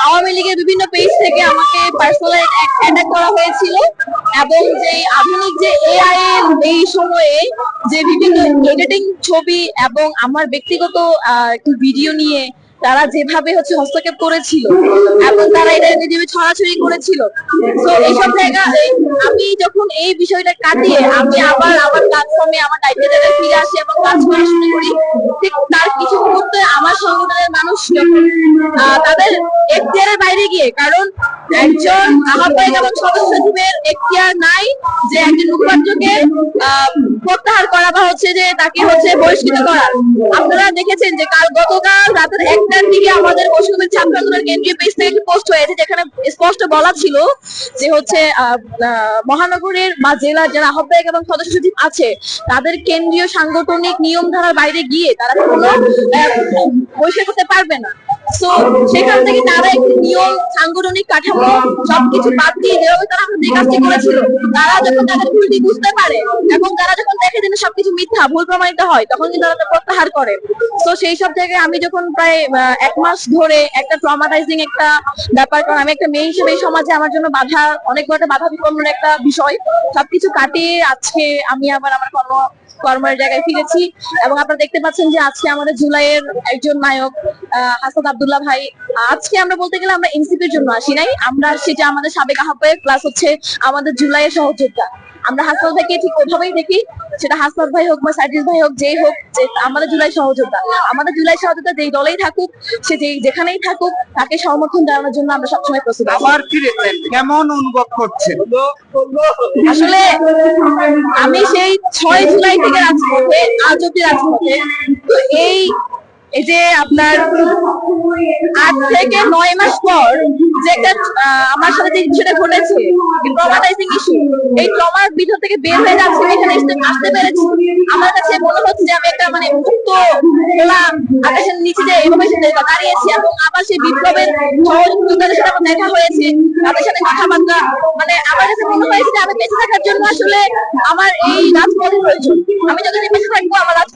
আওয়ামী লীগের বিভিন্ন পেজ থেকে আমাকে পার্সোনাল অ্যাটাক করা হয়েছিল এবং যে আধুনিক যে এআই এই সময়ে যে বিভিন্ন এডিটিং ছবি এবং আমার ব্যক্তিগত ভিডিও নিয়ে তারা যেভাবে হচ্ছে হস্তক্ষেপ করেছিল এবং তারা এটা যেভাবে ছড়াছড়ি করেছিল। তো এইসব জায়গা আমি যখন এই বিষয়টা কাটিয়ে আমি আবার আমার প্ল্যাটফর্মে আমার দায়িত্বে ফিরে আসি এবং কাজ করা শুরু করি, ঠিক তার কিছু সংগঠনের মানুষ তাদের এখতিয়ারের বাইরে গিয়ে, কারণ একজন আহ্বায়ক এবং সদস্য সচিবের এখতিয়ার নাই যে একজন মুখপাত্রকে প্রত্যাহার করা বা হচ্ছে যে তাকে হচ্ছে বহিষ্কৃত করা আপনারা দেখেছেন যে কাল, গতকাল রাতের একটার দিকে আমাদের পশ্চিমবঙ্গের ছাত্র আন্দোলনের কেন্দ্রীয় পেজ থেকে পোস্ট হয়েছে যেখানে স্পষ্ট বলা ছিল যে হচ্ছে মহানগরের বা জেলার যারা আহ্বায়ক এবং সদস্য সচিব আছে, তাদের কেন্দ্রীয় সাংগঠনিক নিয়ম ধারার বাইরে গিয়ে তারা কোনো বহিষ্কার করতে পারবে না। তো সেখান থেকে তারা একটি নিয়ম, সাংগঠনিক কাঠামো সবকিছু বাদ দিয়ে যেভাবে তারা আমাদের কাজটি করেছিল। তারা যখন তাদের ভুলটি বুঝতে পারে এবং তারা যখন দেখে যে সবকিছু মিথ্যা, ভুল প্রমাণিত হয়, তখন কিন্তু তারা প্রত্যাহার করে। তো সেই সব জায়গায় আমি যখন প্রায় এক মাস ধরে একটা ট্রমাটাইজিং একটা ব্যাপার কারণ আমি একটা মেয়ে হিসেবে এই সমাজে আমার জন্য বাধা, অনেক বড় বাধা বিপন্ন একটা বিষয়। সবকিছু কাটিয়ে আজকে আমি আবার আমার কর্ম কর্মের জায়গায় ফিরেছি এবং আপনারা দেখতে পাচ্ছেন যে আজকে আমাদের জুলাইয়ের একজন নায়ক আহ, আবদুল্লাহ ভাই। আজকে আমরা বলতে গেলে আমরা এনসিপির জন্য আসি নাই। আমরা আসছি যে আমাদের সাবেক আহ্বায়ক প্লাস হচ্ছে আমাদের জুলাইয়ের সহযোদ্ধা। আমরা হাসপাতাল থেকে ঠিক ওইভাবেই দেখি সেটা হাসপাত ভাই হোক বা সাইডিস ভাই হোক যেই হোক যে আমাদের জুলাই সহযোদ্ধা। আমাদের জুলাই সহযোদ্ধা যেই দলেই থাকুক সে যেই যেখানেই থাকুক তাকে সমর্থন জানানোর জন্য আমরা সবসময় প্রস্তুত আবার ফিরেছেন কেমন অনুভব করছেন? আসলে আমি সেই ছয় জুলাই থেকে রাজপথে আজ অব্দি রাজপথে তো এই এই যে আপনার আট থেকে নয় মাস পর যে একটা আমার সাথে যে ঘটেছে ট্রমাটাইজিং ইস্যু এই ট্রমার ভিতর থেকে বের হয়ে যাচ্ছে, এখানে আসতে পেরেছি। আমার কাছে মনে হচ্ছে যে আমি একটা মানে মুক্ত আকাশের নিচে যে দাঁড়িয়েছি এবং আবার সেই বিপ্লবের সাথে আমার দেখা হয়েছে। তাদের সাথে কথাবার্তা মানে আমার কাছে মনে হয়েছে যে আমি বেঁচে থাকার জন্য আসলে আমার এই রাজপথের প্রয়োজন। আমি যতদিন বেঁচে থাকব, আমার রাজপথ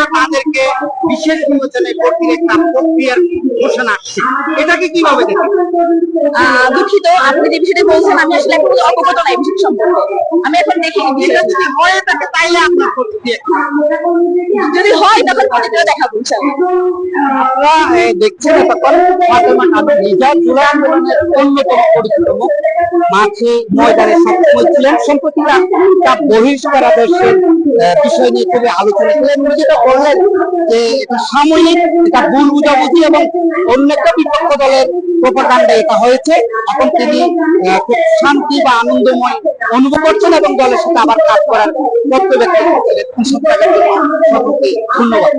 ছিল তাদেরকে বিশেষ বিবেচনায় ভর্তির একটা প্রক্রিয়ার ঘোষণা আসছে এটাকে কীভাবে দেখেন দুঃখিত আপনি যে বিষয়টা বলছেন আমি আসলে এখন অবগত নাই বিষয় সম্পর্কে। আমি এখন দেখি এটা যদি হয়ে থাকে তাইলে আপনার প্রতিক্রিয়া যদি হয় তখন প্রতিক্রিয়া দেখাবো এই দেখছেন এতক্ষণ ফাতেমা কানু নিজা জুলাই আন্দোলনের অন্যতম পরিচিত মুখ মাঝে ময়দানে সবসময় ছিলেন সম্প্রতি তার বহিষ্কার আদর্শের বিষয় নিয়ে খুবই আলোচনা ছিলেন যেটা বললেন যে এটা সাময়িক, এটা ভুল বুঝাবুঝি এবং অন্য একটা বিপক্ষ দলের প্রপাগান্ডা এটা হয়েছে। এখন তিনি খুব শান্তি বা আনন্দময় অনুভব করছেন এবং দলের সাথে আবার কাজ করার তথ্য ব্যক্ত সকলকে ধন্যবাদ।